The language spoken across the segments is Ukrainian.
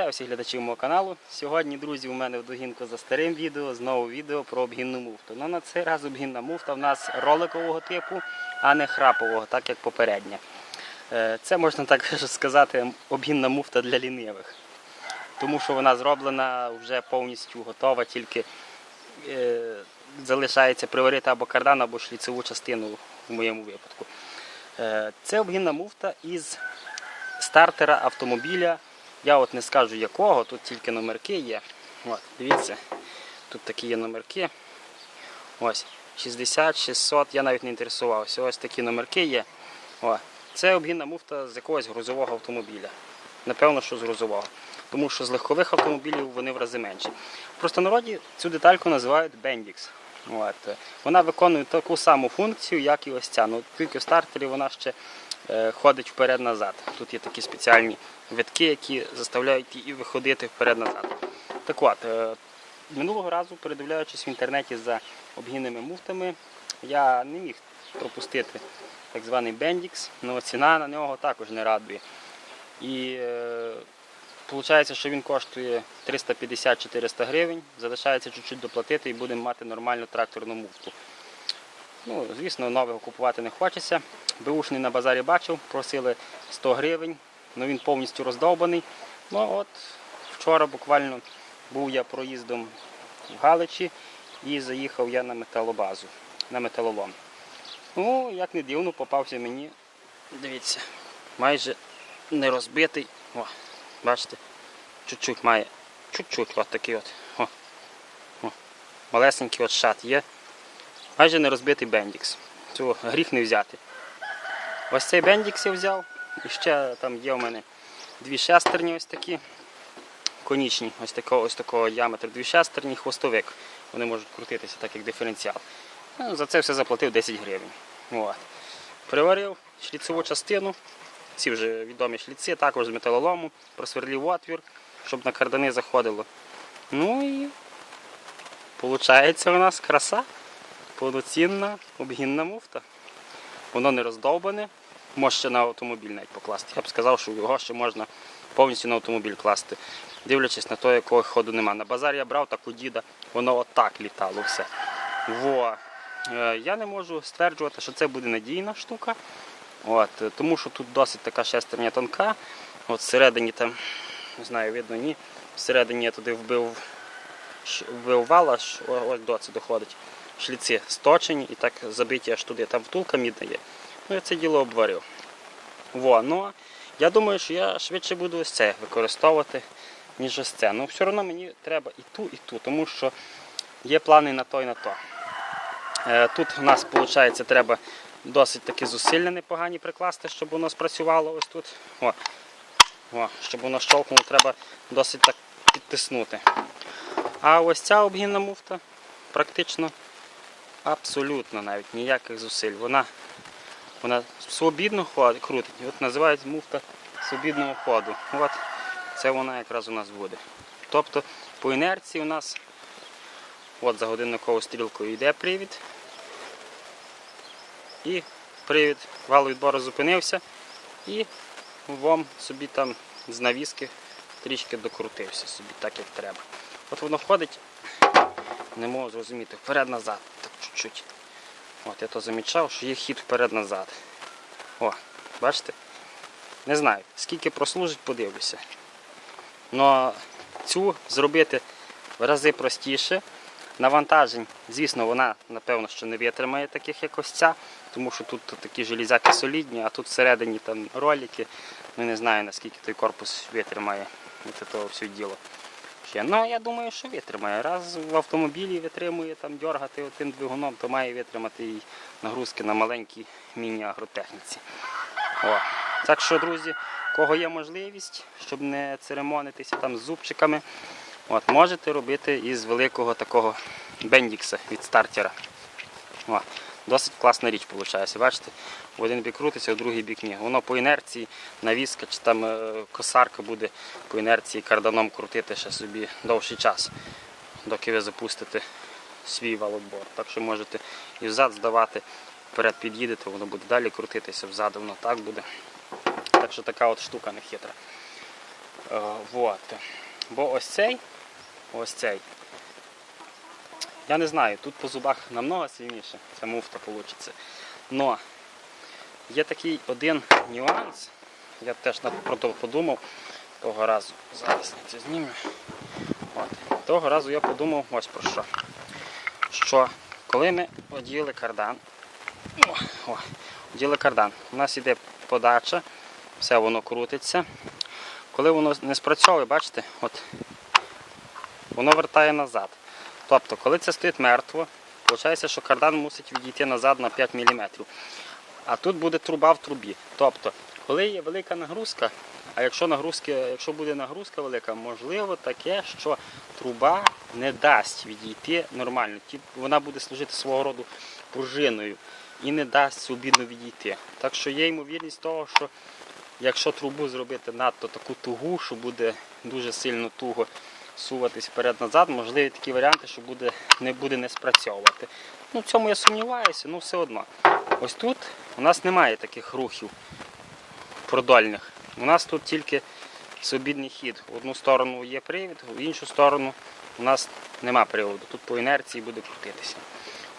Вітаю всіх глядачів мого каналу. Сьогодні, друзі, у мене в догінку за старим відео, знову відео про обгінну муфту. Ну, на цей раз обгінна муфта в нас роликового типу, а не храпового, так як попередня. Е, Це можна так сказати, обгінна муфта для лінивих. Тому що вона зроблена вже повністю готова, тільки е, залишається приварити або кардан, або шліцеву частину в моєму випадку. Е, Це обгінна муфта із стартера автомобіля. Я от не скажу якого, тут тільки номерки є. От, дивіться, тут такі є номерки. Ось, 60, 600, я навіть не інтересувався. Ось такі номерки є. О, це обгінна муфта з якогось грузового автомобіля. Напевно, що з грузового. Тому що з легкових автомобілів вони в рази менші. В простонароді цю детальку називають Bendix. Вона виконує таку саму функцію, як і ось ця. Ну, тільки в стартері вона ще ходить вперед-назад. Тут є такі спеціальні витки, які заставляють її виходити вперед-назад. Так от, е, минулого разу, передивляючись в інтернеті за обгінними муфтами, я не міг пропустити так званий Bendix, але ціна на нього також не радує. І е, Получається, що він коштує 350-400 гривень, залишається чуть-чуть доплатити і будемо мати нормальну тракторну муфту. Ну, Звісно, нового купувати не хочеться. Беушний на базарі бачив, просили 100 гривень, але він повністю роздовбаний. Ну от Вчора буквально був я проїздом в Галичі і заїхав я на металобазу, на металолом. Ну, як не дивно, попався мені, дивіться, майже не розбитий. О, Бачите, чуть-чуть має, чуть-чуть от такий от. О, о, малесенький от шат є. Майже не розбитий бендікс. Цього гріх не взяти. Ось цей бендікс я взяв. І ще там є у мене дві шестерні ось такі. Конічні, ось такого ось такого діаметру, дві шестерні, хвостовик. Вони можуть крутитися так, як диференціал. Ну, За це все заплатив 10 гривень. От. Приварив шліцеву частину ці вже відомі шліци, також з металолому, просверлів отвір, щоб на кардани заходило. Ну і виходить у нас краса, повноцінна обгінна муфта. Воно не роздовбане, може ще на автомобіль навіть покласти. Я б сказав, що його ще можна повністю на автомобіль класти, дивлячись на те, якого ходу нема. На базар я брав таку діда, воно отак літало все. Во. Е, Я не можу стверджувати, що це буде надійна штука. От, Тому що тут досить така шестерня тонка. От Всередині там, не знаю, видно, ні. Всередині я туди вбив вбив вал, аж ось до це доходить. Шліці сточені і так забиті аж туди. Там втулка мідна є. Ну я це діло обварив. Во, ну, Я думаю, що я швидше буду ось це використовувати, ніж ось це. Ну все одно мені треба і ту, і ту, тому що є плани на то і на то. Е, тут у нас, виходить, треба досить таки зусилля непогані прикласти, щоб воно спрацювало ось тут. О, О, Щоб воно щолкнуло, треба досить так підтиснути. А ось ця обгінна муфта практично абсолютно навіть ніяких зусиль. Вона вона свобідно крутить. От Називають муфта свобідного ходу. От Це вона якраз у нас буде. Тобто по інерції у нас от за годинниковою стрілкою йде привід і привід валовідбору зупинився і вам собі там з навіски трішки докрутився собі так, як треба. От воно ходить, не можу зрозуміти, вперед-назад, чуть-чуть. От Я то замічав, що є хід вперед-назад. О, бачите? Не знаю, скільки прослужить, подивлюся. Но цю зробити в рази простіше. Навантажень, звісно, вона, напевно, що не витримає таких як ось ця, тому що тут такі железяки солідні, а тут всередині там ролики. Ну не знаю наскільки той корпус витримає від того діло. Ще. Ну я думаю, що витримає. Раз в автомобілі витримує там дергати тим двигуном, то має витримати і нагрузки на маленькій міні-агротехніці. О. Так що, друзі, кого є можливість, щоб не церемонитися там з зубчиками. От, Можете робити із великого такого бендікса від стартера. Досить класна річ виходить. Бачите, в один бік крутиться, в другий бік ні. Воно по інерції, навіска чи там е, косарка буде по інерції карданом крутити ще собі довший час, доки ви запустите свій валотбор. Так що можете і взад здавати, вперед під'їдете, воно буде далі крутитися, взаду воно так буде. Так що така от штука не хитра. Е, вот. Бо ось цей, ось цей. Я не знаю, тут по зубах намного сильніше, ця муфта вийде. Но є такий один нюанс. Я теж про то подумав того разу. Зараз це зніму. От. Того разу я подумав ось про що. Що коли ми оділи кардан, о, о, оділи кардан, у нас іде подача, все воно крутиться. Коли воно не спрацьовує, бачите, от, воно вертає назад. Тобто, коли це стоїть мертво, виходить, що кардан мусить відійти назад на 5 мм. А тут буде труба в трубі. Тобто, коли є велика нагрузка, а якщо нагрузки, якщо буде нагрузка велика, можливо таке, що труба не дасть відійти нормально. Вона буде служити свого роду пружиною і не дасть субідно відійти. Так що є ймовірність того, що якщо трубу зробити надто таку тугу, що буде дуже сильно туго суватись вперед-назад, можливі такі варіанти, що буде, не буде не спрацьовувати. Ну, в цьому я сумніваюся, ну все одно. Ось тут у нас немає таких рухів продольних. У нас тут тільки свобідний хід. В одну сторону є привід, в іншу сторону у нас нема приводу. Тут по інерції буде крутитися.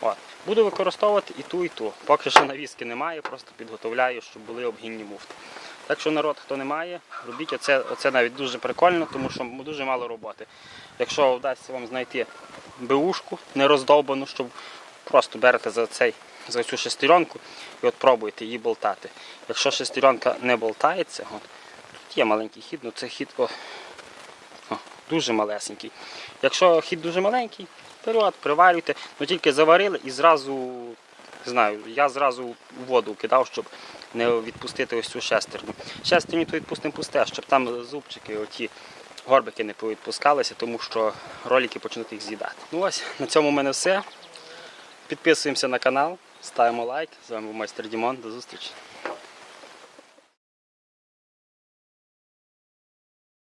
От. Буду використовувати і ту, і ту. Поки що навіски немає, просто підготовляю, щоб були обгінні муфти. Так що народ, хто не має, робіть оце, оце навіть дуже прикольно, тому що дуже мало роботи. Якщо вдасться вам знайти беушку нероздовбану, щоб просто берете за цей за цю шестеренку і от пробуйте її болтати. Якщо шестеренка не болтається, от, тут є маленький хід, але це хід о, о, дуже малесенький. Якщо хід дуже маленький, вперед, приварюйте, ну тільки заварили і зразу, знаю, я зразу воду кидав, щоб не відпустити ось цю шестерню. Шестерню то відпустимо пусте, щоб там зубчики, оті горбики не повідпускалися, тому що ролики почнуть їх з'їдати. Ну ось, на цьому в мене все. Підписуємося на канал, ставимо лайк. З вами був майстер Дімон. До зустрічі.